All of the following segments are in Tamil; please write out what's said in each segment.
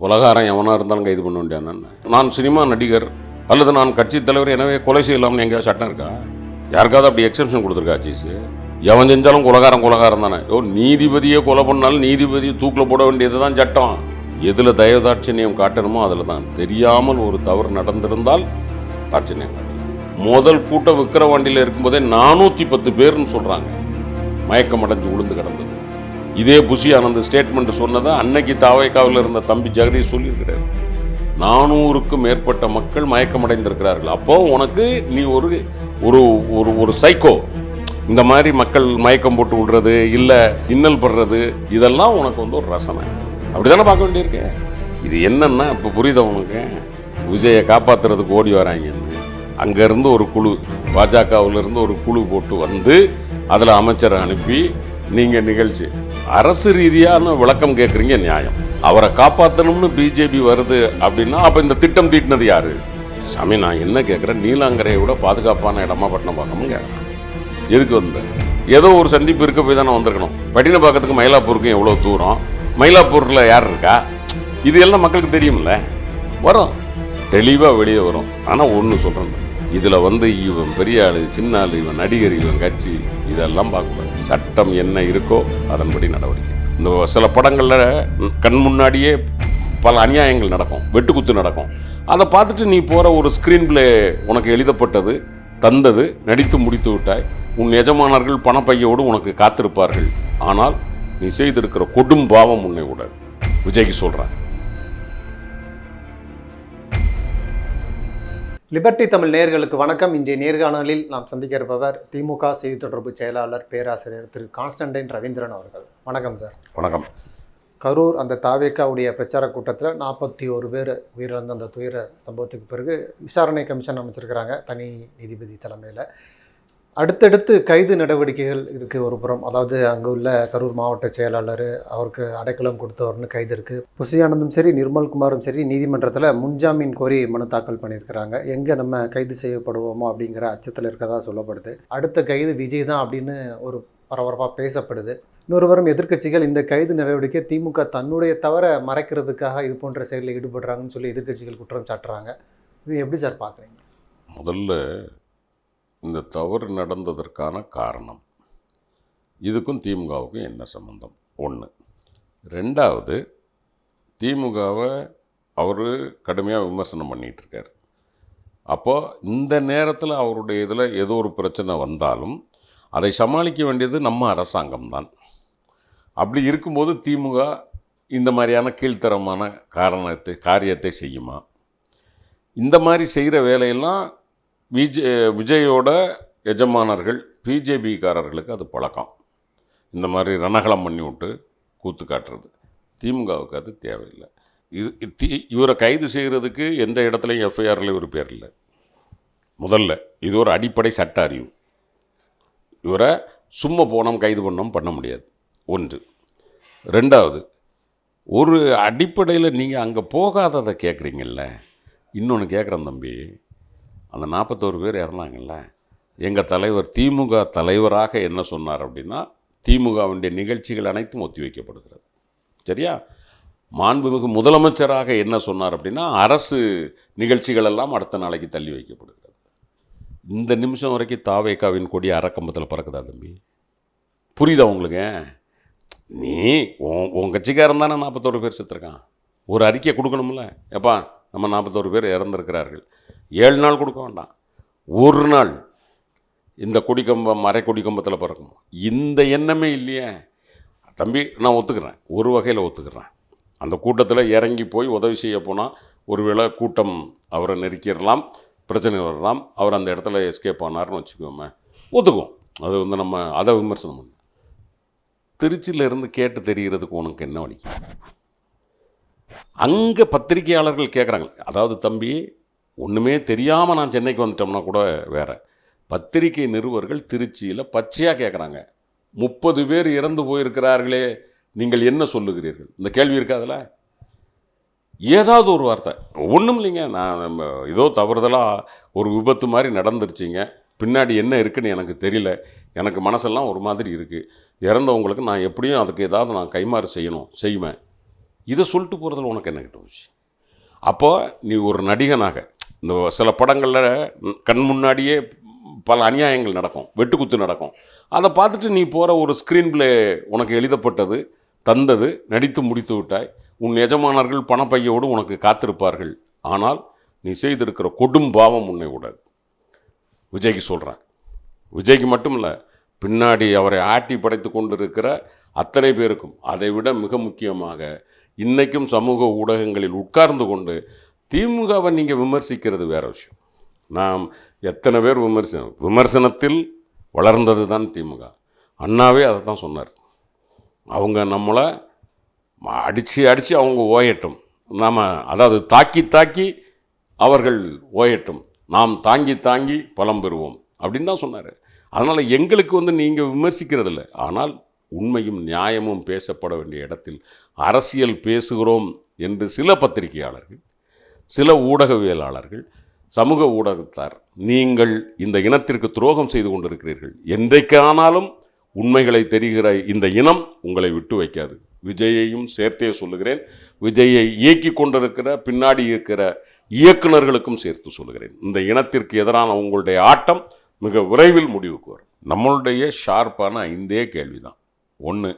கொலகாரம் எவனாக இருந்தாலும் கைது பண்ண வேண்டியான் நான் சினிமா நடிகர் அல்லது நான் கட்சி தலைவர் எனவே கொலை செய்யலாம்னு எங்கேயாவது சட்டம் இருக்கா? யாருக்காவது அப்படி எக்ஸப்ஷன் கொடுத்துருக்கா ஜீஸு? எவன் செஞ்சாலும் கொலகாரம் கொலகாரம் தானே. ஓ நீதிபதியே கொலை பண்ணாலும் நீதிபதியை தூக்கில் போட வேண்டியது தான் சட்டம். எதில் தயவுதாட்சணியம் காட்டணுமோ அதில் தான். தெரியாமல் ஒரு தவறு நடந்திருந்தால் தாட்சணியம் காட்டலாம். முதல் கூட்டம் விக்கிரவாண்டியில் இருக்கும்போதே நானூற்றி பத்து பேர்னு சொல்கிறாங்க மயக்கம் அடைஞ்சு விழுந்து கிடந்தது. இதே புஷி அந்த ஸ்டேட்மெண்ட் சொன்னதை அன்னைக்கு தாவைக்காவில் இருந்த தம்பி ஜெகதீஷ் சொல்லியிருக்கிறார். நானூறுக்கும் மேற்பட்ட மக்கள் மயக்கமடைந்திருக்கிறார்கள். அப்போ உனக்கு நீ ஒரு ஒரு ஒரு ஒரு சைக்கோ இந்த மாதிரி மக்கள் மயக்கம் போட்டு விடுறது இல்லை இன்னல் படுறது இதெல்லாம் உனக்கு வந்து ஒரு ரசனை. அப்படிதானே பார்க்க வேண்டியிருக்கு? இது என்னன்னா இப்போ புரியுத உனக்கு? விஜயை காப்பாற்றுறதுக்கு ஓடி வராங்கன்னு. அங்கேருந்து ஒரு குழு பாஜகவிலிருந்து ஒரு குழு போட்டு வந்து அதில் அமைச்சரை அனுப்பி நீங்கள் நிகழ்ச்சி. அரசு ரீதியான விளக்கம் கேட்குறீங்க நியாயம். அவரை காப்பாற்றணும்னு பிஜேபி வருது அப்படின்னா அப்போ இந்த திட்டம் தீட்டினது யாரு? சாமி நான் என்ன கேட்குறேன் நீலாங்கரையை விட பாதுகாப்பான இடமா பட்டினப்பாக்கம்னு கேட்குறேன் எதுக்கு வந்த? ஏதோ ஒரு சந்திப்பு இருக்க போய் தானே வந்திருக்கணும். பட்டினப்பாக்கத்துக்கு மயிலாப்பூருக்கும் எவ்வளோ தூரம்? மயிலாப்பூரில் யார் இருக்கா? இது எல்லாம் மக்களுக்கு தெரியும்ல. வரும். தெளிவாக வெளியே வரும். ஆனால் ஒன்று சொல்கிறேன் இதில் வந்து இவன் பெரிய ஆள் சின்ன ஆள் இவன் நடிகர் இவன் கட்சி இதெல்லாம் பார்க்கக்கூடாது. சட்டம் என்ன இருக்கோ அதன்படி நடவடிக்கை. இந்த சில படங்களில் கண் முன்னாடியே பல அநியாயங்கள் நடக்கும் வெட்டுக்குத்து நடக்கும். அதை பார்த்துட்டு நீ போகிற ஒரு ஸ்க்ரீன் பிளே உனக்கு எழுதப்பட்டது தந்தது நடித்து முடித்து விட்டாய். உன் எஜமானர்கள் பணப்பையோடு உனக்கு காத்திருப்பார்கள். ஆனால் நீ செய்திருக்கிற கொடும் பாவம் உன்னை உடன் விஜய்க்கு சொல்கிறேன் லிபர்டி தமிழ் நேயர்களுக்கு வணக்கம். இன்றைய நேர்காணலில் நாம் சந்திக்க இருப்பவர் திமுக செய்தி தொடர்பு செயலாளர் பேராசிரியர் திரு கான்ஸ்டன்டைன் ரவீந்திரன் அவர்கள். வணக்கம் சார். வணக்கம். கரூர் அந்த தாவேக்காவுடைய பிரச்சார கூட்டத்தில் நாற்பத்தி ஒரு பேர் உயிரிழந்த அந்த துயர சம்பவத்துக்கு பிறகு விசாரணை கமிஷன் அமைச்சிருக்கிறாங்க. தனி நீதிபதி தலைமையில். அடுத்தடுத்து கைது நடவடிக்கைகள் இருக்குது ஒரு புறம். அதாவது அங்கே உள்ள கரூர் மாவட்ட செயலாளர் அவருக்கு அடைக்கலம் கொடுத்தவர்னு கைது இருக்குது புசியானந்தும் சரி நிர்மல்குமாரும் சரி நீதிமன்றத்தில் முன்ஜாமீன் கோரி மனு தாக்கல் பண்ணியிருக்கிறாங்க. எங்கே நம்ம கைது செய்யப்படுவோமோ அப்படிங்கிற அச்சத்தில் இருக்கதா சொல்லப்படுது. அடுத்த கைது விஜய் தான் அப்படின்னு ஒரு பரபரப்பாக பேசப்படுது. இன்னொருவரும் எதிர்க்கட்சிகள் இந்த கைது நடவடிக்கை திமுக தன்னுடைய தவிர மறைக்கிறதுக்காக இது போன்ற செயலில் ஈடுபடுறாங்கன்னு சொல்லி எதிர்க்கட்சிகள் குற்றம் சாட்டுறாங்க. இது எப்படி சார் பார்க்குறீங்க முதல்ல இந்த தவறு நடந்ததற்கான காரணம். இதுக்கும் திமுகவுக்கும் என்ன சம்மந்தம் ஒன்று ரெண்டாவது திமுகவை அவர் கடுமையாக விமர்சனம் பண்ணிகிட்ருக்கார். அப்போது இந்த நேரத்தில் அவருடைய இதில் ஏதோ ஒரு பிரச்சனை வந்தாலும் அதை சமாளிக்க வேண்டியது நம்ம அரசாங்கம் தான். அப்படி இருக்கும்போது திமுக இந்த மாதிரியான கீழ்த்தரமான காரணத்தை காரியத்தை செய்யுமா? இந்த மாதிரி செய்கிற வேலையெல்லாம் விஜய் விஜயோட எஜமானர்கள் பிஜேபிக்காரர்களுக்கு அது பழக்கம். இந்த மாதிரி ரணகலம் பண்ணி விட்டு கூத்து காட்டுறது. திமுகவுக்கு அது தேவையில்லை. இது தி இவரை கைது செய்கிறதுக்கு எந்த இடத்துலையும் எஃப்ஐஆரில் இவர் பேர் இல்லை. முதல்ல இது ஒரு அடிப்படை சட்ட அறிவு. இவரை சும்மா போனோம் கைது பண்ணோம் பண்ண முடியாது. ஒன்று. ரெண்டாவது ஒரு அடிப்படையில் நீங்கள் அங்கே போகாததை கேட்குறீங்கல்ல இன்னொன்று கேட்குறேன் தம்பி. அந்த நாற்பத்தோரு பேர் இறந்தாங்கல்ல எங்கள் தலைவர் திமுக தலைவராக என்ன சொன்னார் அப்படின்னா திமுகவுடைய நிகழ்ச்சிகள் அனைத்தும் ஒத்தி வைக்கப்படுகிறது. சரியா? மாண்புமிகு முதலமைச்சராக என்ன சொன்னார் அப்படின்னா அரசு நிகழ்ச்சிகள் எல்லாம் அடுத்த நாளைக்கு தள்ளி வைக்கப்படுகிறது. இந்த நிமிஷம் வரைக்கும் தாவேக்காவின் கொடி அறக்கம்பத்தில் பறக்குதா தம்பி? புரியுதா உங்களுக்கு? நீ உன் உன் கட்சிக்காரன் தானே நாற்பத்தோரு பேர் செத்துருக்கான். ஒரு அறிக்கை கொடுக்கணும்ல. எப்பா நம்ம நாற்பத்தோரு பேர் இறந்துருக்கிறார்கள். ஏழு நாள் கொடுக்க வேண்டாம். ஒரு நாள். இந்த குடிக்கம்பம் மறை குடிக்கம்பத்தில் பிறக்கும். இந்த எண்ணமே இல்லையே. தம்பி நான் ஒத்துக்கிறேன். ஒரு வகையில் ஒத்துக்கிறேன். அந்த கூட்டத்தில் இறங்கி போய் உதவி செய்ய போனால் ஒருவேளை கூட்டம் அவரை நெருக்கிடலாம் பிரச்சனை வரலாம். அவர் அந்த இடத்துல எஸ்கேப் ஆனார்னு வச்சுக்கோமே. ஒத்துக்குவோம் அது வந்து நம்ம அதை விமர்சனம் பண்ண. திருச்சியிலேருந்து கேட்டு தெரிகிறதுக்கு உனக்கு என்ன வழி? அங்கே பத்திரிகையாளர்கள் கேட்குறாங்க அதாவது தம்பி ஒன்றுமே தெரியாமல் நான் சென்னைக்கு வந்துட்டோம்னா கூட வேறு. பத்திரிகை நிருபர்கள் திருச்சியில் பச்சையாக கேட்குறாங்க முப்பது பேர் இறந்து போயிருக்கிறார்களே நீங்கள் என்ன சொல்லுகிறீர்கள்? இந்த கேள்வி இருக்காதுல்ல ஏதாவது ஒரு வார்த்தை. ஒன்றும் இல்லைங்க. நான் நம்ம ஏதோ தவறுதலாக ஒரு விபத்து மாதிரி நடந்துருச்சிங்க. பின்னாடி என்ன இருக்குன்னு எனக்கு தெரியல. எனக்கு மனசெல்லாம் ஒரு மாதிரி இருக்குது இறந்தவங்களுக்கு நான் எப்படியும் அதுக்கு ஏதாவது நான் கைமாறு செய்யணும் செய்வேன். இதை சொல்லிட்டு போகிறதுல உனக்கு என்ன கிட்ட போச்சு? அப்போ நீ ஒரு நடிகனாக இந்த சில படங்களில் கண் முன்னாடியே பல அநியாயங்கள் நடக்கும் வெட்டுக்குத்து நடக்கும். அதை பார்த்துட்டு நீ போகிற ஒரு ஸ்க்ரீன் பிளே உனக்கு எழுதப்பட்டது தந்தது நடித்து முடித்து விட்டாய். உன் எஜமானர்கள் பணப்பையோடு உனக்கு காத்திருப்பார்கள். ஆனால் நீ செய்திருக்கிற கொடும் பாவம் உன்னை விடாது விஜய்க்கு சொல்கிறேன் விஜய்க்கு மட்டும் இல்லை பின்னாடி அவரை ஆட்டி படைத்து கொண்டிருக்கிற அத்தனை பேருக்கும் அதை விட மிக முக்கியமாக இன்றைக்கும் சமூக ஊடகங்களில் உட்கார்ந்து கொண்டு திமுகவை நீங்கள் விமர்சிக்கிறது வேற விஷயம். நாம் எத்தனை பேர் விமர்சனம் விமர்சனத்தில் வளர்ந்தது தான் திமுக. அண்ணாவே அதை தான் சொன்னார். அவங்க நம்மளை அடித்து அடித்து அவங்க ஓயட்டும். நாம் அதாவது தாக்கி தாக்கி அவர்கள் ஓயட்டும். நாம் தாங்கி தாங்கி பலம் பெறுவோம். அப்படின்னு தான் சொன்னார். அதனால் எங்களுக்கு வந்து நீங்கள் விமர்சிக்கிறதில்ல ஆனால் உண்மையும் நியாயமும் பேசப்பட வேண்டிய இடத்தில் அரசியல் பேசுகிறோம் என்று சில பத்திரிகையாளர்கள் சில ஊடகவியலாளர்கள் சமூக ஊடகத்தார் நீங்கள் இந்த இனத்திற்கு துரோகம் செய்து கொண்டிருக்கிறீர்கள். என்றைக்கானாலும் உண்மைகளை தெரிகிற இந்த இனம் உங்களை விட்டு வைக்காது. விஜயையும் சேர்த்தே சொல்லுகிறேன். விஜயை இயக்கி கொண்டிருக்கிற பின்னாடி இருக்கிற இயக்குனர்களுக்கும் சேர்த்து சொல்லுகிறேன். இந்த இனத்திற்கு எதிரான உங்களுடைய ஆட்டம் மிக விரைவில் முடிவுக்கு வரும். நம்மளுடைய ஷார்ப்பான ஐந்தே கேள்வி தான் ஒன்று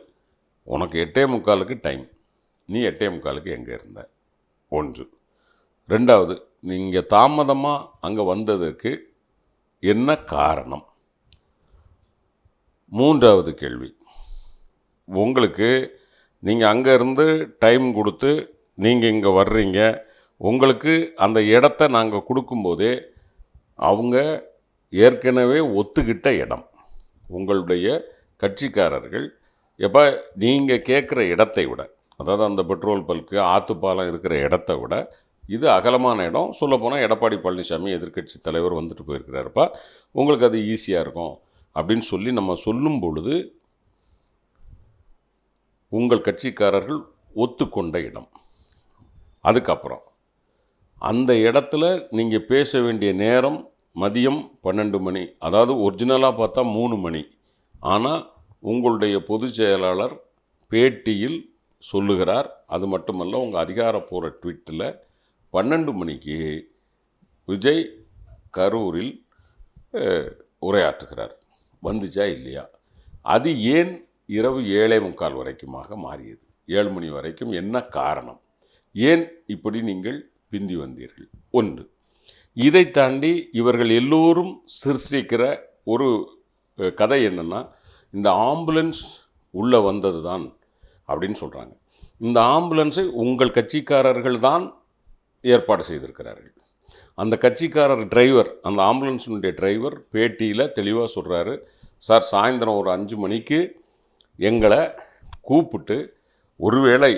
உனக்கு எட்டே முக்காலுக்கு டைம். நீ எட்டே முக்காலுக்கு எங்கே இருந்த? ஒன்று. ரெண்டாவது நீங்கள் தாமதமாக அங்கே வந்ததற்கு என்ன காரணம்? மூன்றாவது கேள்வி. உங்களுக்கு நீங்கள் அங்கேருந்து டைம் கொடுத்து நீங்கள் இங்கே வர்றீங்க. உங்களுக்கு அந்த இடத்த நாங்கள் கொடுக்கும்போதே அவங்க ஏற்கனவே ஒத்துக்கிட்ட இடம். உங்களுடைய கட்சிக்காரர்கள் எப்போ நீங்கள் கேட்குற இடத்தை விட அதாவது அந்த பெட்ரோல் பல்க்கு ஆத்துப்பாலம் இருக்கிற இடத்த விட இது அகலமான இடம். சொல்லப்போனால் எடப்பாடி பழனிசாமி எதிர்க்கட்சி தலைவர் வந்துட்டு போயிருக்கிறாருப்பா. உங்களுக்கு அது ஈஸியாக இருக்கும். அப்படின்னு சொல்லி நம்ம சொல்லும் பொழுது உங்கள் கட்சிக்காரர்கள் ஒத்துக்கொண்ட இடம். அதுக்கப்புறம் அந்த இடத்துல நீங்கள் பேச வேண்டிய நேரம் மதியம் பன்னெண்டு மணி அதாவது ஒரிஜினலாக பார்த்தா மூணு மணி. ஆனால் உங்களுடைய பொதுச் செயலாளர் பேட்டியில் சொல்லுகிறார். அது மட்டுமல்ல உங்கள் அதிகாரப்பூர்வ ட்விட்டில் பன்னெண்டு மணிக்கு விஜய் கரூரில் உரையாற்றுகிறார். வந்துச்சா இல்லையா? அது ஏன் இரவு ஏழே முக்கால் வரைக்குமாக மாறியது? ஏழு மணி வரைக்கும் என்ன காரணம்? ஏன் இப்படி நீங்கள் பிந்தி வந்தீர்கள்? ஒன்று இதை தாண்டி இவர்கள் எல்லோரும் சிருஷ்டிக்கிற ஒரு கதை என்னன்னா இந்த ஆம்புலன்ஸ் உள்ளே வந்தது தான் அப்படின்னு சொல்கிறாங்க இந்த ஆம்புலன்ஸை உங்கள் கட்சிக்காரர்கள் தான் ஏற்பாடு செய்திருக்கிறார்கள். அந்த கட்சிக்காரர் டிரைவர் அந்த ஆம்புலன்ஸினுடைய டிரைவர் பேட்டியில் தெளிவாக சொல்கிறாரு சார் சாயந்தரம் ஒரு அஞ்சு மணிக்கு எங்களை கூப்பிட்டு ஒருவேளை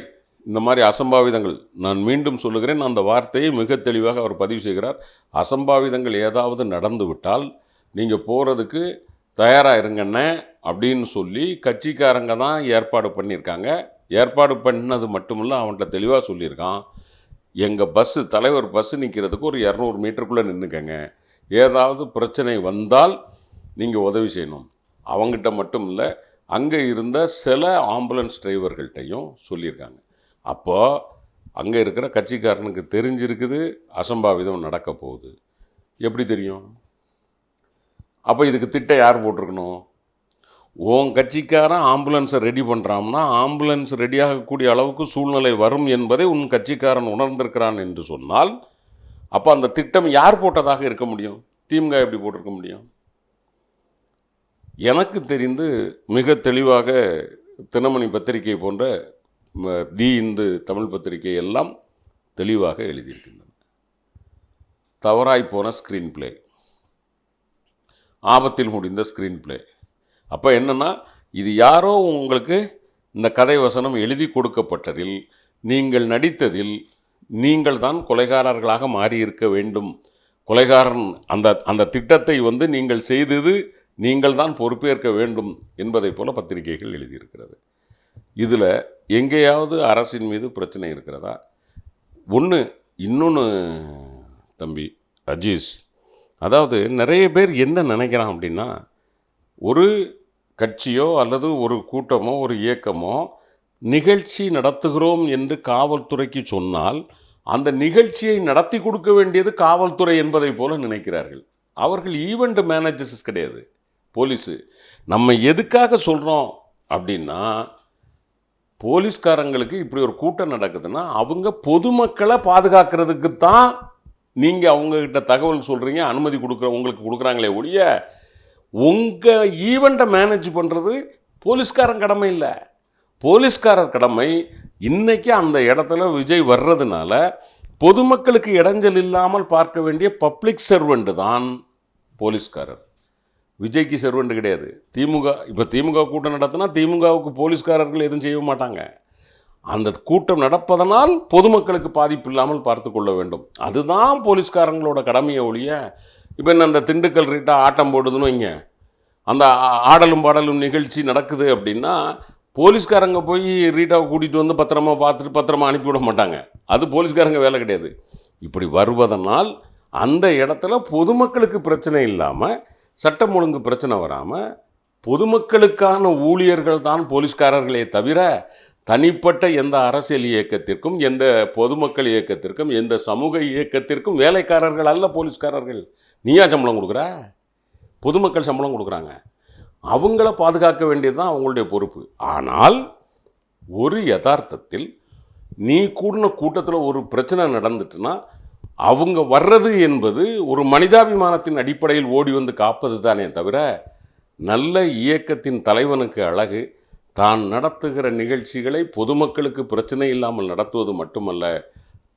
இந்த மாதிரி அசம்பாவிதங்கள் நான் மீண்டும் சொல்லுகிறேன். அந்த வார்த்தையை மிக தெளிவாக அவர் பதிவு செய்கிறார். அசம்பாவிதங்கள் ஏதாவது நடந்து விட்டால் நீங்கள் போகிறதுக்கு தயாராக இருங்கண்ணே அப்படின்னு சொல்லி கட்சிக்காரங்க தான் ஏற்பாடு பண்ணியிருக்காங்க. ஏற்பாடு பண்ணது மட்டுமில்ல அவன்கிட்ட தெளிவாக சொல்லியிருக்கான். எங்கள் பஸ்ஸு தலைவர் பஸ்ஸு நிற்கிறதுக்கு ஒரு இரநூறு மீட்டருக்குள்ளே நின்றுக்கங்க ஏதாவது பிரச்சனை வந்தால் நீங்கள் உதவி செய்யணும். அவங்ககிட்ட மட்டும் இல்லை அங்கே இருந்த சில ஆம்புலன்ஸ் டிரைவர்கள்ட்டையும் சொல்லியிருக்காங்க. அப்போது அங்கே இருக்கிற கட்சிக்காரனுக்கு தெரிஞ்சிருக்குது அசம்பாவிதம் நடக்க போகுது. எப்படி தெரியும்? அப்போ இதுக்கு திட்டம் யார் போட்டிருக்கணும்? உன் கட்சிக்காரன் ஆம்புலன்ஸை ரெடி பண்ணுறான்னா ஆம்புலன்ஸ் ரெடியாகக்கூடிய அளவுக்கு சூழ்நிலை வரும் என்பதை உன் கட்சிக்காரன் உணர்ந்திருக்கிறான் என்று சொன்னால் அப்போ அந்த திட்டம் யார் போட்டதாக இருக்க முடியும்? திமுக எப்படி போட்டிருக்க முடியும்? எனக்கு தெரிந்து மிக தெளிவாக தினமணி பத்திரிகை போன்ற தி இந்து தமிழ் பத்திரிகை எல்லாம் தெளிவாக எழுதியிருக்கின்றன. தவறாய் போன ஸ்க்ரீன் பிளே ஆபத்தில் முடிந்த ஸ்க்ரீன் பிளே அப்போ என்னன்னா இது யாரோ உங்களுக்கு இந்த கதை வசனம் எழுதி கொடுக்கப்பட்டதில் நீங்கள் நடித்ததில் நீங்கள் தான் கொலைகாரர்களாக மாறியிருக்க வேண்டும். கொலைகாரன் அந்த அந்த திட்டத்தை வந்து நீங்கள் செய்தது நீங்கள் தான் பொறுப்பேற்க வேண்டும் என்பதை போல பத்திரிகைகள் எழுதியிருக்கிறது. இதில் எங்கேயாவது அரசின் மீது பிரச்சனை இருக்கிறதா? ஒன்று இன்னொன்று தம்பி அஜீஸ் அதாவது நிறைய பேர் என்ன நினைக்கிறான் அப்படின்னா ஒரு கட்சியோ அல்லது ஒரு கூட்டமோ ஒரு இயக்கமோ நிகழ்ச்சி நடத்துகிறோம் என்று காவல்துறைக்கு சொன்னால் அந்த நிகழ்ச்சியை நடத்தி கொடுக்க வேண்டியது காவல்துறை என்பதை போல நினைக்கிறார்கள். அவர்கள் ஈவெண்ட் மேனேஜர்ஸ் கிடையாது போலீஸு. நம்ம எதுக்காக சொல்கிறோம் அப்படின்னா போலீஸ்காரங்களுக்கு இப்படி ஒரு கூட்டம் நடக்குதுன்னா அவங்க பொதுமக்களை பாதுகாக்கிறதுக்கு தான் நீங்கள் அவங்கக்கிட்ட தகவல் சொல்கிறீங்க அனுமதி கொடுக்குற உங்களுக்கு கொடுக்குறாங்களே ஒழிய உங்கள் ஈவெண்ட்டை மேனேஜ் பண்ணுறது போலீஸ்காரன் கடமை இல்லை. போலீஸ்காரர் கடமை இன்றைக்கி அந்த இடத்துல விஜய் வர்றதுனால பொதுமக்களுக்கு இடைஞ்சல் இல்லாமல் பார்க்க வேண்டிய பப்ளிக் சர்வெண்ட் தான் போலீஸ்காரர். விஜய்க்கு சர்வெண்ட் கிடையாது. திமுக இப்போ திமுக கூட்டம் நடத்தினா திமுகவுக்கு போலீஸ்காரர்கள் எதுவும் செய்ய மாட்டாங்க. அந்த கூட்டம் நடப்பதனால் பொதுமக்களுக்கு பாதிப்பு இல்லாமல் பார்த்து கொள்ள வேண்டும். அதுதான் போலீஸ்காரங்களோட கடமையை ஒழிய இப்போ என்ன அந்த திண்டுக்கல் ரீட்டா ஆட்டம் போடுதுன்னு வைங்க. அந்த ஆ- ஆடலும் பாடலும் நிகழ்ச்சி நடக்குது அப்படின்னா போலீஸ்காரங்க போய் ரீட்டாவை கூட்டிகிட்டு வந்து பத்திரமா பார்த்துட்டு பத்திரமா அனுப்பிவிட மாட்டாங்க. அது போலீஸ்காரங்க வேலை கிடையாது. இப்படி வருவதனால் அந்த இடத்துல பொதுமக்களுக்கு பிரச்சனை இல்லாமல் சட்டம் ஒழுங்கு பிரச்சனை வராமல் பொதுமக்களுக்கான ஊழியர்கள் தான் போலீஸ்காரர்களே தவிர தனிப்பட்ட எந்த அரசியல் இயக்கத்திற்கும் எந்த பொதுமக்கள் இயக்கத்திற்கும் எந்த சமூக இயக்கத்திற்கும் வேலைக்காரர்கள் அல்ல போலீஸ்காரர்கள். நீயா சம்பளம் கொடுக்குற? பொதுமக்கள் சம்பளம் கொடுக்குறாங்க. அவங்கள பாதுகாக்க வேண்டியது தான் அவங்களுடைய பொறுப்பு. ஆனால் ஒரு யதார்த்தத்தில் நீ கூடின கூட்டத்தில் ஒரு பிரச்சனை நடந்துட்டுன்னா அவங்க வர்றது என்பது ஒரு மனிதாபிமானத்தின் அடிப்படையில் ஓடி வந்து காப்பது தானே தவிர நல்ல இயக்கத்தின் தலைவனுக்கு அழகு தான் நடத்துகிற நிகழ்ச்சிகளை பொதுமக்களுக்கு பிரச்சனை இல்லாமல் நடத்துவது மட்டுமல்ல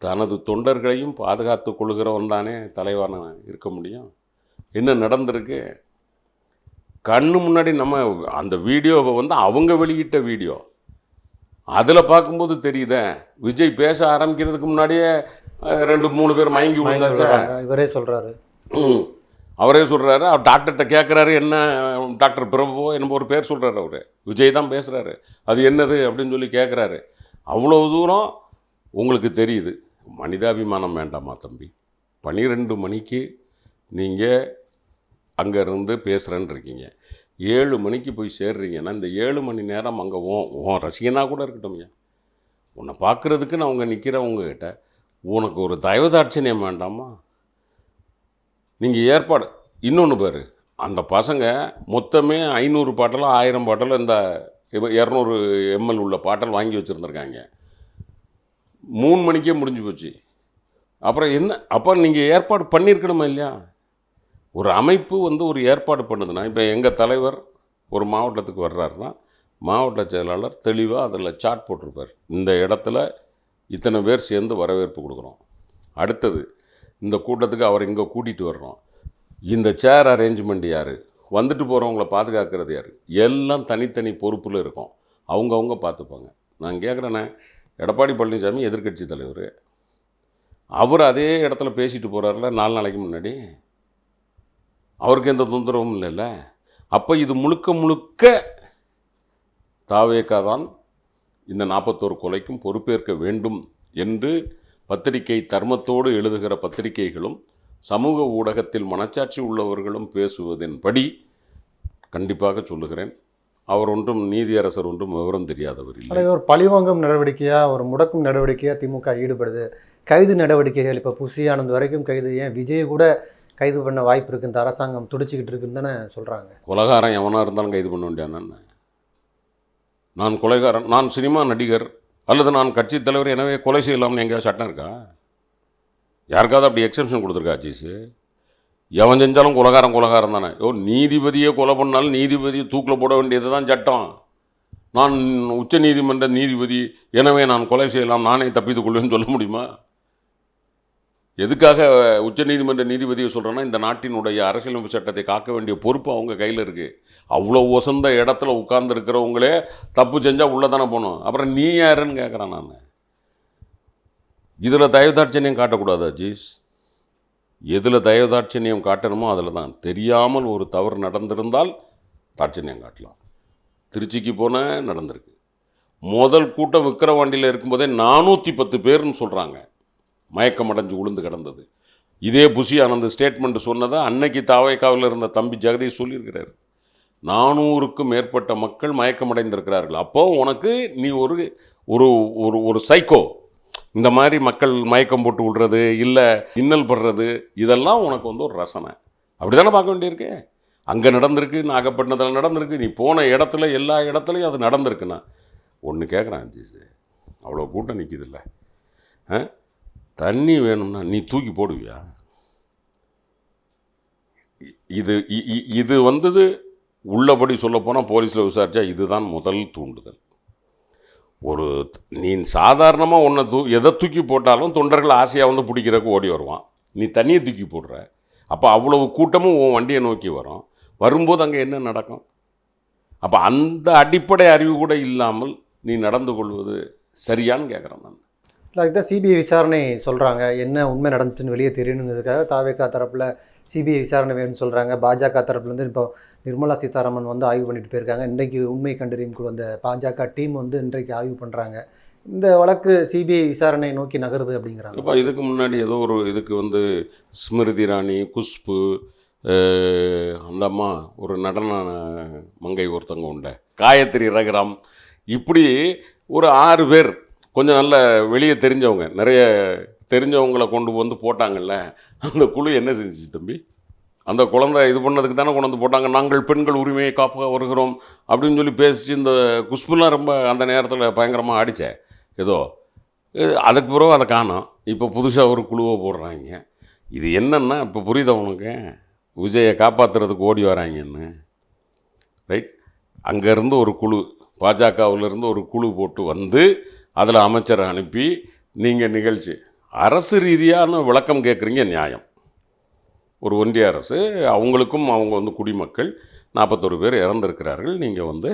தனது தொண்டர்களையும் பாதுகாத்து கொள்கிறவன் தானே தலைவனாக இருக்க முடியும். என்ன நடந்திருக்கு? கண்ணு முன்னாடி நம்ம அந்த வீடியோவை வந்து அவங்க வெளியிட்ட வீடியோ. அதில் பார்க்கும்போது தெரியுதே விஜய் பேச ஆரம்பிக்கிறதுக்கு முன்னாடியே ரெண்டு மூணு பேர் மயங்கி விழுந்தாச்சா. இவரே சொல்றாரு. ம். அவரே சொல்கிறாரு அவர் டாக்டர்கிட்ட கேட்குறாரு என்ன டாக்டர் பிரபு என்னமோ ஒரு பேர் சொல்கிறாரு அவர். விஜய் தான் பேசுகிறாரு அது என்னது அப்படின்னு சொல்லி கேட்குறாரு அவ்வளோ தூரம் உங்களுக்கு தெரியுது. மனிதாபிமானம் வேண்டாமா தம்பி? பன்னிரெண்டு மணிக்கு நீங்கள் அங்கேருந்து பேசுகிறேன்னு இருக்கீங்க ஏழு மணிக்கு போய் சேர்றீங்கன்னா இந்த ஏழு மணி நேரம் அங்கே ஓ ஓ ரசிகனாக கூட இருக்கட்டும் ஐயா உன்னை பார்க்குறதுக்கு நான் அவங்க நிற்கிறவங்கக்கிட்ட உனக்கு ஒரு தயவுதாட்சணியம் வேண்டாமா? நீங்கள் ஏற்பாடு இன்னொன்று பேர். அந்த பசங்க மொத்தமே ஐநூறு பாட்டலோ ஆயிரம் பாட்டலோ இந்த இரநூறு எம்எல் உள்ள பாட்டல் வாங்கி வச்சுருந்துருக்காங்க. மூணு மணிக்கே முடிஞ்சு போச்சு. அப்புறம் என்ன அப்போ நீங்கள் ஏற்பாடு பண்ணியிருக்கணுமா இல்லையா? ஒரு அமைப்பு வந்து ஒரு ஏற்பாடு பண்ணுதுன்னா இப்போ எங்கள் தலைவர் ஒரு மாவட்டத்துக்கு வர்றாருன்னா மாவட்ட செயலாளர் தெளிவாக அதில் சாட் போட்டிருப்பார். இந்த இடத்துல இத்தனை பேர் சேர்ந்து வரவேற்பு கொடுக்குறோம். அடுத்தது இந்த கூட்டத்துக்கு அவர் இங்கே கூட்டிகிட்டு வர்றோம். இந்த சேர் அரேஞ்ச்மெண்ட் யார்? வந்துட்டு போகிறவங்கள பாதுகாக்கிறது யார்? எல்லாம் தனித்தனி பொறுப்பில் இருக்கும். அவங்கவுங்க பார்த்துப்பாங்க நான் கேட்குறேண்ணே எடப்பாடி பழனிசாமி எதிர்க்கட்சி தலைவர். அவர் அதே இடத்துல பேசிட்டு போகிறார்ல நாலு நாளைக்கு முன்னாடி. அவருக்கு எந்த தொந்தரவும் இல்லைல்ல. அப்போ இது முழுக்க முழுக்க தாவேக்கா தான் இந்த நாற்பத்தோரு கொலைக்கும் பொறுப்பேற்க வேண்டும் என்று பத்திரிகை தர்மத்தோடு எழுதுகிற பத்திரிகைகளும் சமூக ஊடகத்தில் மனச்சாட்சி உள்ளவர்களும் பேசுவதன்படி கண்டிப்பாக சொல்லுகிறேன். அவர் ஒன்றும் நீதியரசர் ஒன்றும் விவரம் தெரியாதவர் இல்லை. ஒரு பழிவாங்கும் நடவடிக்கையா ஒரு முடக்கும் நடவடிக்கையா திமுக ஈடுபடுது? கைது நடவடிக்கைகள் இப்போ புசி ஆனந்த் வரைக்கும் கைது. ஏன் விஜய் கூட கைது பண்ண வாய்ப்பு இருக்கு? இந்த அரசாங்கம் துடிச்சிக்கிட்டு இருக்குன்னு தானே சொல்றாங்க. கொலகாரன் எவனாக இருந்தாலும் கைது பண்ண வேண்டியானே நான் கொலைகாரன் நான் சினிமா நடிகர் அல்லது நான் கட்சித் தலைவர் எனவே கொலை செய்யலாம்னு எங்கேயாவது சட்டம் இருக்கா? யாருக்காவது அப்படி எக்ஸெப்ஷன் கொடுத்துருக்கா ஜீஸு? எவன் செஞ்சாலும் குலகாரம் குலகாரம் தானே. ஓ நீதிபதியை கொலை பண்ணாலும் நீதிபதியை தூக்கில் போட வேண்டியது தான் சட்டம். நான் உச்ச நீதிமன்ற நீதிபதி எனவே நான் கொலை செய்யலாம் நானே தப்பித்துக் கொள்வேன்னு சொல்ல முடியுமா? எதுக்காக உச்ச நீதிமன்ற நீதிபதியை சொல்கிறேன்னா இந்த நாட்டினுடைய அரசியலமைப்பு சட்டத்தை காக்க வேண்டிய பொறுப்பு அவங்க கையில் இருக்குது அவ்வளோ உசந்த இடத்துல உட்கார்ந்துருக்கிறவங்களே தப்பு செஞ்சால் உள்ளே தானே போகணும். அப்புறம் நீ யாருன்னு கேட்குறேன் நான். இதில் தயவுதாட்சணியம் காட்டக்கூடாதா ஜீஸ்? எதில் தயவுதாட்சணியம் காட்டணுமோ அதில் தான். தெரியாமல் ஒரு தவறு நடந்திருந்தால் தாட்சணியம் காட்டலாம். திருச்சிக்கு போன நடந்திருக்கு. முதல் கூட்டம் விக்கிரவாண்டியில் இருக்கும்போதே நானூற்றி பத்து பேர்னு சொல்கிறாங்க மயக்கம் அடைஞ்சு உளுந்து கிடந்தது. இதே புஷி ஆனந்த் ஸ்டேட்மெண்ட் சொன்னதை அன்னைக்கு தாவைக்காவில் இருந்த தம்பி ஜெகதீஷ் சொல்லியிருக்கிறார். நானூறுக்கும் மேற்பட்ட மக்கள் மயக்கமடைந்திருக்கிறார்கள். அப்போது உனக்கு நீ ஒரு ஒரு ஒரு ஒரு சைக்கோ இந்த மாதிரி மக்கள் மயக்கம் போட்டு விடுறது இல்லை இன்னல் படுறது இதெல்லாம் உனக்கு வந்து ஒரு ரசனை. அப்படி தானே பார்க்க வேண்டியிருக்கு? அங்கே நடந்திருக்கு நாகப்பட்டினத்தில் நடந்திருக்கு நீ போன இடத்துல எல்லா இடத்துலையும் அது நடந்திருக்குண்ணா ஒன்று கேட்குறேன் ஜீஸு அவ்வளோ கூட்டம் நிற்கிதில்ல ஆ? தண்ணி வேணும்னா நீ தூக்கி போடுவியா? இது இ- இ- இது வந்தது உள்ளபடி சொல்லப்போனால் போலீஸில் விசாரித்தா இதுதான் முதல் தூண்டுதல். ஒரு நீ சாதாரணமாக ஒன்றை தூ எதை தூக்கி போட்டாலும் தொண்டர்கள் ஆசையாக வந்து பிடிக்கிறக்கு ஓடி வருவான். நீ தண்ணியை தூக்கி போடுற. அப்போ அவ்வளவு கூட்டமும் உன் வண்டியை நோக்கி வரும். வரும்போது அங்கே என்ன நடக்கும்? அப்போ அந்த அடிப்படை அறிவு கூட இல்லாமல் நீ நடந்து கொள்வது சரியான்னு கேட்குறேன் நான். இல்லை அதுதான் சிபிஐ விசாரணை சொல்கிறாங்க என்ன உண்மை நடந்துச்சுன்னு வெளியே தெரியணுங்கிறதுக்காக தாவேக்கா தரப்பில் சிபிஐ விசாரணை வேணும்னு சொல்கிறாங்க பாஜக தரப்புலேருந்து இப்போ நிர்மலா சீதாராமன் வந்து ஆய்வு பண்ணிட்டு போயிருக்காங்க. இன்றைக்கு உண்மை கண்டறியும் குழு அந்த பாஜக டீம் வந்து இன்றைக்கு ஆய்வு பண்ணுறாங்க இந்த வழக்கு சிபிஐ விசாரணை நோக்கி நகருது அப்படிங்கிறாங்க. இப்போ இதுக்கு முன்னாடி ஏதோ ஒரு இதுக்கு வந்து ஸ்மிருதி ராணி குஷ்பு அந்த அம்மா ஒரு நடன மங்கை ஒருத்தவங்க உண்ட. காயத்ரி ரகுராம். இப்படி ஒரு ஆறு பேர் கொஞ்சம் நல்ல வெளியே தெரிஞ்சவங்க நிறைய தெரிஞ்சவங்களை கொண்டு வந்து போட்டாங்கல்ல? அந்த குழு என்ன செஞ்சுச்சு தம்பி? அந்த குழந்தை இது பண்ணதுக்கு தானே கொண்டு வந்து போட்டாங்க. நாங்கள் பெண்கள் உரிமையை காப்பாக வருகிறோம் அப்படின்னு சொல்லி பேசிச்சு. இந்த குஷ்புலாம் ரொம்ப அந்த நேரத்தில் பயங்கரமாக அடிச்சே ஏதோ. அதுக்கு பிறகு அதை காணோம். இப்போ புதுசாக ஒரு குழுவை போடுறாங்க. இது என்னென்னா இப்போ புரியுதா உனக்கு? விஜயை காப்பாற்றுறதுக்கு ஓடி வராங்கன்னு. ரைட்? அங்கேருந்து ஒரு குழு பாஜகவிலேருந்து ஒரு குழு போட்டு வந்து அதில் அமைச்சரை அனுப்பி நீங்கள் நிகழ்ச்சி அரசு ரீதியான விளக்கம் கேட்குறீங்க நியாயம். ஒரு ஒன்றிய அரசு அவங்களுக்கும் அவங்க வந்து குடிமக்கள் நாற்பத்தொரு பேர் இறந்துருக்கிறார்கள் நீங்கள் வந்து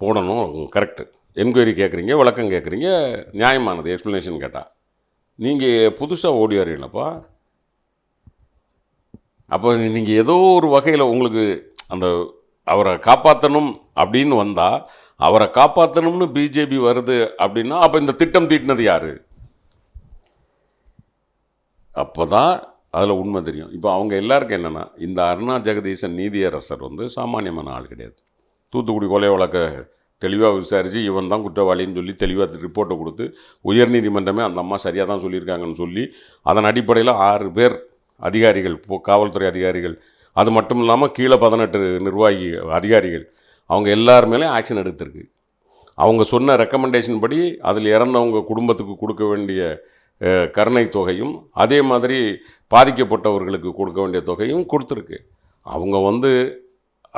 போடணும் கரெக்டு என்கொயரி கேட்குறீங்க விளக்கம் கேட்குறீங்க நியாயமானது எக்ஸ்ப்ளனேஷன் கேட்டால் நீங்கள் புதுசாக ஓடி வரீங்களப்பா அப்போ நீங்கள் ஏதோ ஒரு வகையில் உங்களுக்கு அந்த அவரை காப்பாற்றணும் அப்படின்னு வந்தால் அவரை காப்பாற்றணும்னு பிஜேபி வருது அப்படின்னா அப்போ இந்த திட்டம் தீட்டினது யார்? அப்போ தான் அதில் உண்மை தெரியும். இப்போ அவங்க எல்லாருக்கும் என்னென்னா இந்த அருணா ஜெகதீசன் நீதியரசர் வந்து சாமானியமான ஆள் கிடையாது. தூத்துக்குடி கொலை வழக்க தெளிவாக விசாரித்து இவன் தான் குற்றவாளின்னு சொல்லி தெளிவாக ரிப்போர்ட்டை கொடுத்து உயர்நீதிமன்றமே அந்த அம்மா சரியாக தான் சொல்லியிருக்காங்கன்னு சொல்லி அதன் அடிப்படையில் ஆறு பேர் அதிகாரிகள் இப்போ காவல்துறை அதிகாரிகள் அது மட்டும் இல்லாமல் கீழே பதினெட்டு நிர்வாகி அதிகாரிகள் அவங்க எல்லார் மேலேயும் ஆக்ஷன் எடுத்திருக்கு. அவங்க சொன்ன ரெக்கமெண்டேஷன் படி அதில் இறந்தவங்க குடும்பத்துக்கு கொடுக்க வேண்டிய கருணை தொகையும் அதே மாதிரி பாதிக்கப்பட்டவர்களுக்கு கொடுக்க வேண்டிய தொகையும் கொடுத்துருக்கு. அவங்க வந்து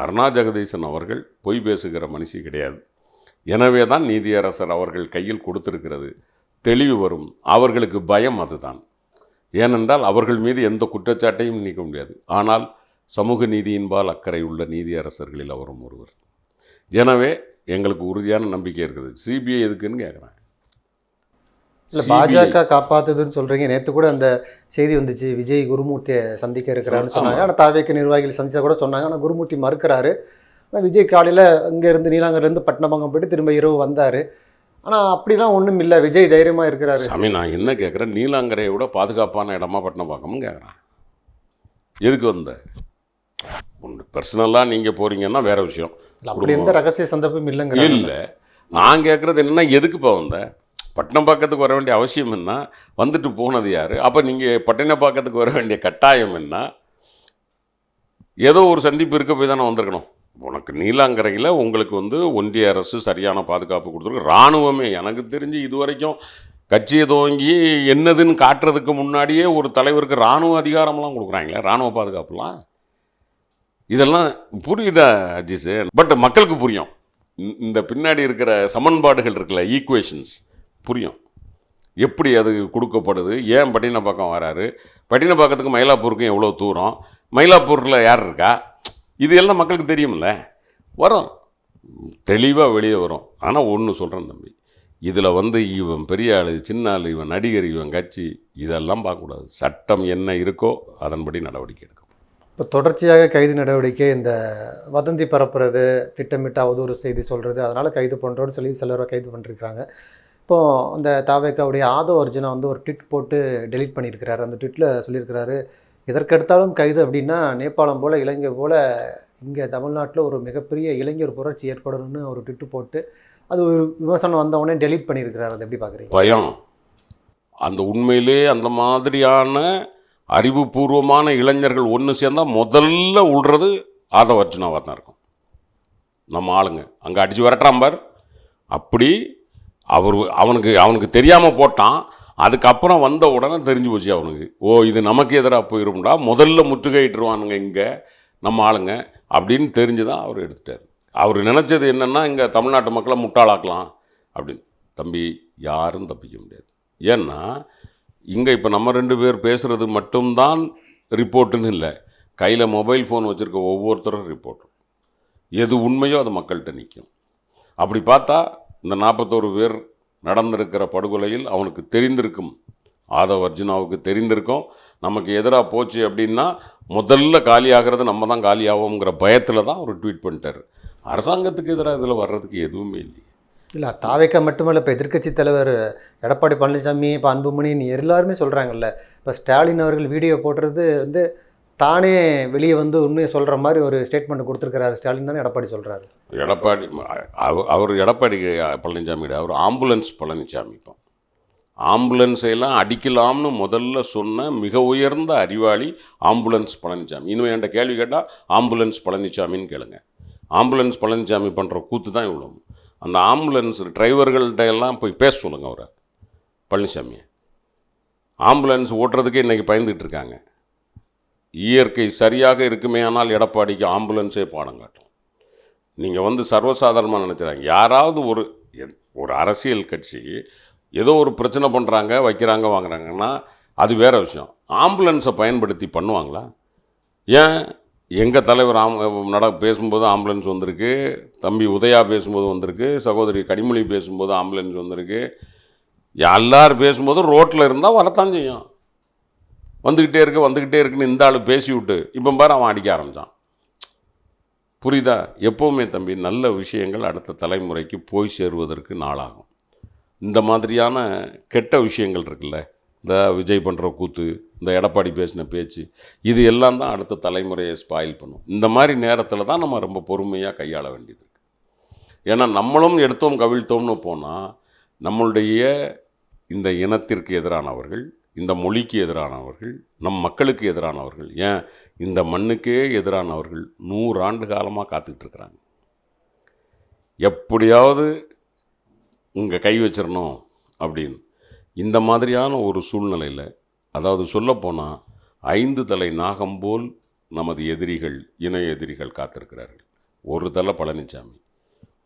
அருணா ஜெகதீசன் அவர்கள் பொய் பேசுகிற மனுஷி கிடையாது. எனவே தான் நீதியரசர் அவர்கள் கையில் கொடுத்திருக்கிறது. தெளிவு வரும். அவர்களுக்கு பயம் அதுதான். ஏனென்றால் அவர்கள் மீது எந்த குற்றச்சாட்டையும் நீக்க முடியாது. ஆனால் சமூக நீதியின்பால் அக்கறை உள்ள நீதியரசர்களில் அவரும் ஒருவர். எனவே எங்களுக்கு உறுதியான நம்பிக்கை இருக்குது. சிபிஐ எதுக்குன்னு கேட்குறேன் இல்லை பாஜக காப்பாத்துதுன்னு சொல்கிறீங்க நேற்று கூட அந்த செய்தி வந்துச்சு. விஜய் குருமூர்த்தியை சந்திக்க இருக்கிறாருன்னு. சொன்னாங்க. ஆனால் தாவேக்க நிர்வாகிகள் சந்திச்சா கூட சொன்னாங்க. ஆனால் குருமூர்த்தி மறுக்கிறாரு. ஆனால் விஜய் காலையில் இங்கேருந்து நீலாங்கர்லேருந்து பட்டினமங்கம் போயிட்டு திரும்ப இரவு வந்தார். ஆனால் அப்படிலாம் ஒன்றும் இல்லை. விஜய் தைரியமாக இருக்கிறாரு. சாமி நான் என்ன கேட்குறேன் நீலாங்கரையை விட பாதுகாப்பான இடமா பட்டினப்பாக்கம்னு கேட்குறேன் எதுக்கு வந்த? ஒன்று பர்சனலாக நீங்கள் போகிறீங்கன்னா வேற விஷயம். அப்படி எந்த ரகசிய சந்தர்ப்பம் இல்லைங்கிறாங்க. இல்லை. நான் கேட்குறது என்னன்னா எதுக்குப்பா வந்த? பட்டினப்பாக்கத்துக்கு வர வேண்டிய அவசியம் என்ன? வந்துட்டு போனது யார்? அப்போ நீங்கள் பட்டினப்பாக்கத்துக்கு வர வேண்டிய கட்டாயம் என்ன? ஏதோ ஒரு சந்திப்பு இருக்க போய் தானே வந்திருக்கணும். உனக்கு நீலாங்கரையில் உங்களுக்கு வந்து ஒன்றிய அரசு சரியான பாதுகாப்பு கொடுத்துருக்கு. இராணுவமே எனக்கு தெரிஞ்சு இது வரைக்கும் கட்சியை துவங்கி என்னதுன்னு காட்டுறதுக்கு முன்னாடியே ஒரு தலைவருக்கு இராணுவ அதிகாரம்லாம் கொடுக்குறாங்களே இராணுவ பாதுகாப்புலாம். இதெல்லாம் புரியுதா அஜிஸு பட் மக்களுக்கு புரியும். இந்த- இந்த பின்னாடி இருக்கிற சமன்பாடுகள் இருக்குல்ல ஈக்குவேஷன்ஸ் புரியும். எப்படி அது கொடுக்கப்படுது? ஏன் பட்டினப்பாக்கம் வராரு? பட்டினப்பாக்கத்துக்கு மயிலாப்பூருக்கும் எவ்வளோ தூரம்? மயிலாப்பூரில் யார் இருக்கா? இது எல்லாம் மக்களுக்கு தெரியும்ல. வரும். தெளிவாக வெளியே வரும். ஆனால் ஒன்று சொல்கிறேன் தம்பி. இதில் வந்து இவன் பெரிய ஆள் சின்ன ஆள் இவன் நடிகர் இவன் கட்சி இதெல்லாம் பார்க்கக்கூடாது. சட்டம் என்ன இருக்கோ அதன்படி நடவடிக்கை எடுக்கும் இப்போ தொடர்ச்சியாக கைது நடவடிக்கை இந்த வதந்தி பரப்புறது திட்டமிட்ட அவதூறு செய்தி சொல்கிறது அதனால் கைது பண்ணுறோன்னு சொல்லி சிலரை கைது பண்ணிருக்கிறாங்க. இப்போது அந்த தாவேக்காவுடைய ஆதோ அர்ஜுனா வந்து ஒரு ட்விட் போட்டு டெலிட் பண்ணியிருக்கிறாரு. அந்த ட்விட்டில் சொல்லியிருக்கிறாரு எதற்கெடுத்தாலும் கைது அப்படின்னா நேபாளம் போல் இலங்கை போல் இங்கே தமிழ்நாட்டில் ஒரு மிகப்பெரிய இளைஞர் புரட்சி ஏற்படணும்னு ஒரு ட்விட்டு போட்டு அது ஒரு விமர்சனம் வந்த உடனே பண்ணியிருக்கிறார். அதை எப்படி பார்க்குறீங்க பயம். அந்த உண்மையிலே அந்த மாதிரியான அறிவுபூர்வமான இளைஞர்கள் ஒன்று சேர்ந்தால் முதல்ல உள்றது ஆதவ அர்ஜுனாவாக தான் இருக்கும். நம்ம ஆளுங்க. அங்கே அடித்து விரட்டுறான் அப்படி அவர் அவனுக்கு அவனுக்கு தெரியாமல் போட்டான். அதுக்கப்புறம் வந்த உடனே தெரிஞ்சு போச்சு அவனுக்கு. ஓ இது நமக்கு எதிராக போயிரும்டா முதல்ல முற்றுகையிட்டுருவானுங்க இங்கே நம்ம ஆளுங்க அப்படின்னு தெரிஞ்சு தான் அவர் எடுத்துட்டார். அவர் நினச்சது என்னென்னா இங்கே தமிழ்நாட்டு மக்களை முட்டாளாக்கலாம் அப்படின்னு. தம்பி யாரும் தப்பிக்க முடியாது. ஏன்னா இங்கே இப்போ நம்ம ரெண்டு பேர் பேசுகிறது மட்டும்தான் ரிப்போர்ட்டுன்னு இல்லை. கையில் மொபைல் ஃபோன் வச்சுருக்க ஒவ்வொருத்தரும் ரிப்போர்ட் எது உண்மையோ அது மக்கள்கிட்ட நிற்கும் அப்படி பார்த்தா இந்த நாற்பத்தோரு பேர் நடந்திருக்கிற படுகொலையில் அவனுக்கு தெரிந்திருக்கும். ஆதவ் அர்ஜுனாவுக்கு தெரிந்திருக்கும். நமக்கு எதிராக போச்சு அப்படின்னா முதல்ல காலியாகிறது நம்ம தான் காலியாவோங்கிற பயத்தில் தான் அவர் ட்வீட் பண்ணிட்டார். அரசாங்கத்துக்கு எதிராக இதில் வர்றதுக்கு எதுவுமே இல்லை இல்லை தாவேக்கா மட்டுமல்ல இப்போ எதிர்க்கட்சி தலைவர் எடப்பாடி பழனிசாமி இப்போ அன்புமணி எல்லாருமே சொல்கிறாங்கல்ல இப்போ ஸ்டாலின் அவர்கள் வீடியோ போடுறது வந்து தானே வெளியே வந்து உண்மையை சொல்கிற மாதிரி ஒரு ஸ்டேட்மெண்ட் கொடுத்துருக்கிறாரு ஸ்டாலின் தானே எடப்பாடி சொல்கிறாரு எடப்பாடி அவ- அவர் எடப்பாடி பழனிசாமி அவர் ஆம்புலன்ஸ் பழனிசாமி இப்போ. ஆம்புலன்ஸையெல்லாம் அடிக்கலாம்னு முதல்ல சொன்ன மிக உயர்ந்த அறிவாளி ஆம்புலன்ஸ் பழனிசாமி இன்னும் என்கிட்ட கேள்வி கேட்டால் ஆம்புலன்ஸ் பழனிசாமின்னு கேளுங்க. ஆம்புலன்ஸ் பழனிசாமி பண்ணுற கூத்து தான் இவ்வளோ அந்த ஆம்புலன்ஸ் டிரைவர்கள்ட்ட எல்லாம் போய் பேச சொல்லுங்க அவரை பழனிசாமியை ஆம்புலன்ஸ் ஓட்டுறதுக்கே இன்றைக்கி பயந்துகிட்டு இருக்காங்க. இயற்கை சரியாக இருக்குமே ஆனால் எடப்பாடிக்கு ஆம்புலன்ஸே பாடம் காட்டும். நீங்கள் வந்து சர்வசாதாரணமாக நினச்சிடாங்க யாராவது ஒரு ஒரு அரசியல் கட்சி ஏதோ ஒரு பிரச்சனை பண்ணுறாங்க வைக்கிறாங்க வாங்குறாங்கன்னா அது வேறு விஷயம். ஆம்புலன்ஸை பயன்படுத்தி பண்ணுவாங்களா? ஏன்? எங்கள் தலைவர் ஆம் நட பேசும்போது ஆம்புலன்ஸ் வந்திருக்கு. தம்பி உதயா பேசும்போது வந்திருக்கு. சகோதரி கனிமொழி பேசும்போது ஆம்புலன்ஸ் வந்திருக்கு. எல்லோரும் பேசும்போது ரோட்டில் இருந்தால் வரத்தான் செய்யும். வந்துக்கிட்டே இருக்கு வந்துக்கிட்டே இருக்குன்னு இந்த ஆள் பேசி விட்டு இப்போ பாரு அவன் அடிக்க ஆரம்பித்தான் புரியுதா? எப்போவுமே தம்பி நல்ல விஷயங்கள் அடுத்த தலைமுறைக்கு போய் சேருவதற்கு நாளாகும். இந்த மாதிரியான கெட்ட விஷயங்கள் இருக்குல்ல? இந்த விஜய் பண்ணுற கூத்து இந்த எடப்பாடி பேசின பேச்சு இது எல்லாம் தான் அடுத்த தலைமுறையை ஸ்பாயில் பண்ணும். இந்த மாதிரி நேரத்தில் தான் நம்ம ரொம்ப பொறுமையாக கையாள வேண்டியது இருக்குது ஏன்னா நம்மளும் எடுத்தோம் கவிழ்த்தோம்னு போனால் நம்மளுடைய இந்த இனத்திற்கு எதிரானவர்கள் இந்த மொழிக்கு எதிரானவர்கள் நம் மக்களுக்கு எதிரானவர்கள். ஏன்? இந்த மண்ணுக்கே எதிரானவர்கள் நூறாண்டு காலமாக காத்துக்கிட்டு இருக்கிறாங்க எப்படியாவது இங்கே கை வச்சிடணும் அப்படின்னு. இந்த மாதிரியான ஒரு சூழ்நிலையில் அதாவது சொல்லப்போனால் ஐந்து தலை நாகம் போல் நமது எதிரிகள் இணைய எதிரிகள் காத்திருக்கிறார்கள். ஒரு தலை பழனிசாமி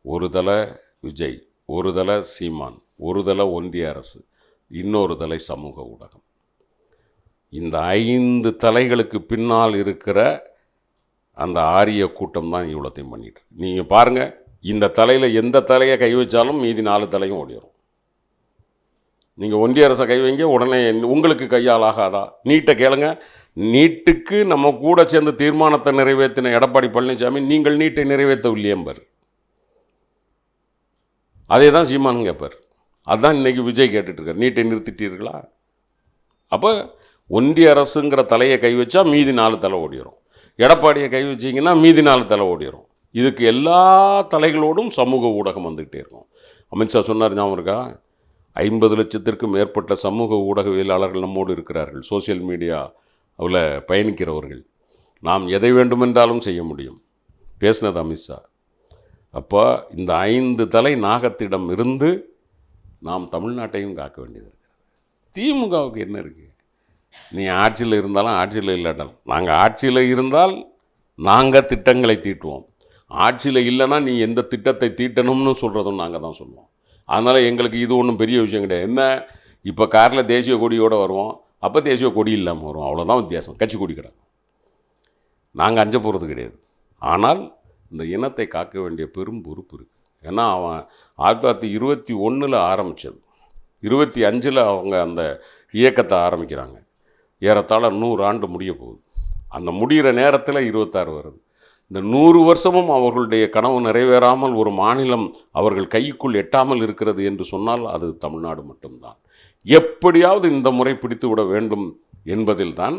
ஒரு தலை விஜய் ஒரு தலை சீமான் ஒரு தலை ஒன்றிய அரசு. இன்னொரு தலை சமூக ஊடகம். இந்த ஐந்து தலைகளுக்கு பின்னால் இருக்கிற அந்த ஆரிய கூட்டம் தான் இவ்வளோத்தையும் பண்ணிட்டு நீங்கள் பாருங்கள் இந்த தலையில் எந்த தலையை கை வச்சாலும் மீதி நாலு தலையும் ஓடிடும் நீங்கள் ஒன்றிய அரசை கை வைங்க உடனே உங்களுக்கு கையால் ஆகாதா நீட்டை கேளுங்க. நீட்டுக்கு நம்ம கூட சேர்ந்து தீர்மானத்தை நிறைவேற்றின எடப்பாடி பழனிசாமி நீங்கள் நீட்டை நிறைவேற்றவில்லையம்பர் அதே தான் சீமானுங்க கேட்பார் அதுதான் இன்றைக்கி விஜய் கேட்டுட்ருக்கார். நீட்டை நிறுத்திட்டீர்களா? அப்போ ஒன்றிய அரசுங்கிற தலையை கை வச்சா மீதி நாலு தலை ஓடிடும் எடப்பாடியை கை வச்சிங்கன்னா மீதி நாலு தலை ஓடிடும் இதுக்கு எல்லா தலைகளோடும் சமூக ஊடகம் வந்துக்கிட்டே இருக்கும். அமித்ஷா சொன்னார் ஞாபகம் இருக்கா? ஐம்பது லட்சத்திற்கும் மேற்பட்ட சமூக ஊடகவியலாளர்கள் நம்மோடு இருக்கிறார்கள். சோஷியல் மீடியா அதில் பயணிக்கிறவர்கள். நாம் எதை வேண்டுமென்றாலும் செய்ய முடியும். பேசினது அமித்ஷா அப்போ இந்த ஐந்து தலை நாகத்திடம் இருந்து நாம் தமிழ்நாட்டையும் காக்க வேண்டியது இருக்கிறது திமுகவுக்கு என்ன இருக்குது நீ ஆட்சியில் இருந்தாலும் ஆட்சியில் இல்லாட்டாலும் நாங்கள் ஆட்சியில் இருந்தால் நாங்கள் திட்டங்களை தீட்டுவோம். ஆட்சியில் இல்லைன்னா நீ எந்த திட்டத்தை தீட்டணும்னு சொல்கிறதும் நாங்கள் தான் சொல்லுவோம். அதனால் எங்களுக்கு இது ஒன்றும் பெரிய விஷயம் கிடையாது. என்ன? இப்போ காரில் தேசிய கொடியோடு வருவோம். அப்போ தேசிய கொடி இல்லாமல் வரும் அவ்வளோதான் வித்தியாசம். கட்சி கொடி கிடக்கும். நாங்கள் அஞ்ச போகிறது கிடையாது. ஆனால் இந்த இனத்தை காக்க வேண்டிய பெரும் பொறுப்பு இருக்குது ஏன்னா அவன் ஆயிரத்தி தொள்ளாயிரத்தி இருபத்தி ஒன்றில் ஆரம்பித்தது இருபத்தி அஞ்சில் அவங்க அந்த இயக்கத்தை ஆரம்பிக்கிறாங்க. ஏறத்தாழ நூறு ஆண்டு முடிய போகுது. அந்த முடிகிற நேரத்தில் இருபத்தாறு வருது. இந்த நூறு வருஷமும் அவர்களுடைய கனவு நிறைவேறாமல் ஒரு மாநிலம் அவர்கள் கைக்குள் எட்டாமல் இருக்கிறது என்று சொன்னால் அது தமிழ்நாடு மட்டும்தான். எப்படியாவது இந்த முறை பிடித்து விட வேண்டும் என்பதில்தான்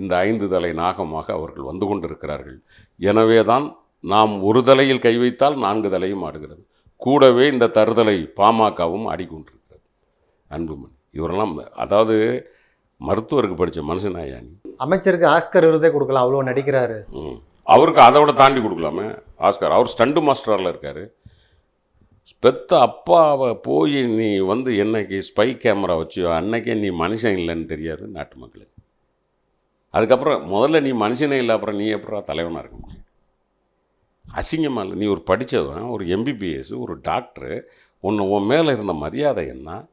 இந்த ஐந்து தலை நாகமாக அவர்கள் வந்து கொண்டிருக்கிறார்கள். எனவே தான் நாம் ஒரு தலையில் கை வைத்தால் நான்கு தலையும் ஆடுகிறது. கூடவே இந்த தருதலை பாமகவும் ஆடிக்கொண்டிருக்கிறது. அன்புமணி இவரெல்லாம் அதாவது மருத்துவருக்கு படித்த மனுஷனாயா நீ அமைச்சருக்கு ஆஸ்கர் விருதே கொடுக்கலாம் அவ்வளோ நடிக்கிறாரு. ம். அவருக்கு அதை விட தாண்டி கொடுக்கலாமே ஆஸ்கார். அவர் ஸ்டண்டு மாஸ்டரில் இருக்கார். பெத்த அப்பாவை போய் நீ வந்து என்னைக்கு ஸ்பை கேமரா வச்சியோ அன்னைக்கே நீ மனுஷன் இல்லைன்னு தெரியாது நாட்டு மக்களுக்கு அதுக்கப்புறம் முதல்ல நீ மனுஷனே இல்லை அப்புறம் நீ எப்படா தலைவனாக இருக்க முடியும்? அசிங்கமாக இல்லை. நீ ஒரு படித்தவன் ஒரு எம்பிபிஎஸ் ஒரு டாக்டரு உன்னை உன் மேலே இருந்த மரியாதை என்ன?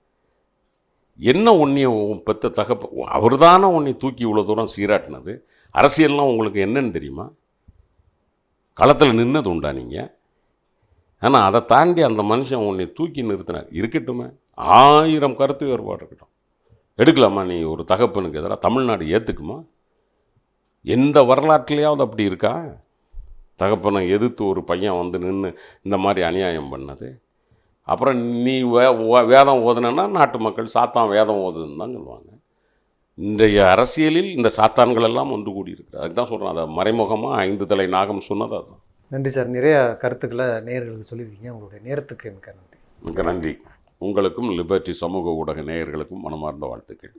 என்ன உன்னைய உன் பெத்த தகப்ப? அவர் தானே உன்னை தூக்கி இவ்வளோ தூரம் சீராட்டினது. அரசியல்லாம் உங்களுக்கு என்னன்னு தெரியுமா? களத்தில் நின்னது உண்டா நீங்கள் ஆனால் அதை தாண்டி அந்த மனுஷன் உன்னை தூக்கி நிறுத்தினார். இருக்கட்டுமே. ஆயிரம் கருத்து வேறுபாடு இருக்கட்டும். எடுக்கலாமா நீ ஒரு தகப்பனுக்கு எதிராக? தமிழ்நாடு ஏற்றுக்குமா எந்த வரலாற்றுலையாவது அப்படி இருக்கா? தகப்பனை எதிர்த்து ஒரு பையன் வந்து நின்று இந்த மாதிரி அநியாயம் பண்ணது. அப்புறம் நீ வே வேதம் ஓதுனேன்னா நாட்டு மக்கள் சாத்தான் வேதம் ஓதுன்னு தான் சொல்லுவாங்க. இன்றைய அரசியலில் இந்த சாத்தான்கள் எல்லாம் ஒன்று கூடி இருக்கு அதுக்கு தான் சொல்கிறேன் அதை மறைமுகமாக ஐந்து தலை நாகம் சொன்னது அதுதான். நன்றி சார். நிறைய கருத்துக்களை நேயர்களுக்கு சொல்லியிருக்கீங்க. உங்களுடைய நேரத்துக்கு மிக்க நன்றி. மிக்க நன்றி. உங்களுக்கும் லிபர்ட்டி சமூக ஊடக நேயர்களுக்கும் மனமார்ந்த வாழ்த்துக்கள்.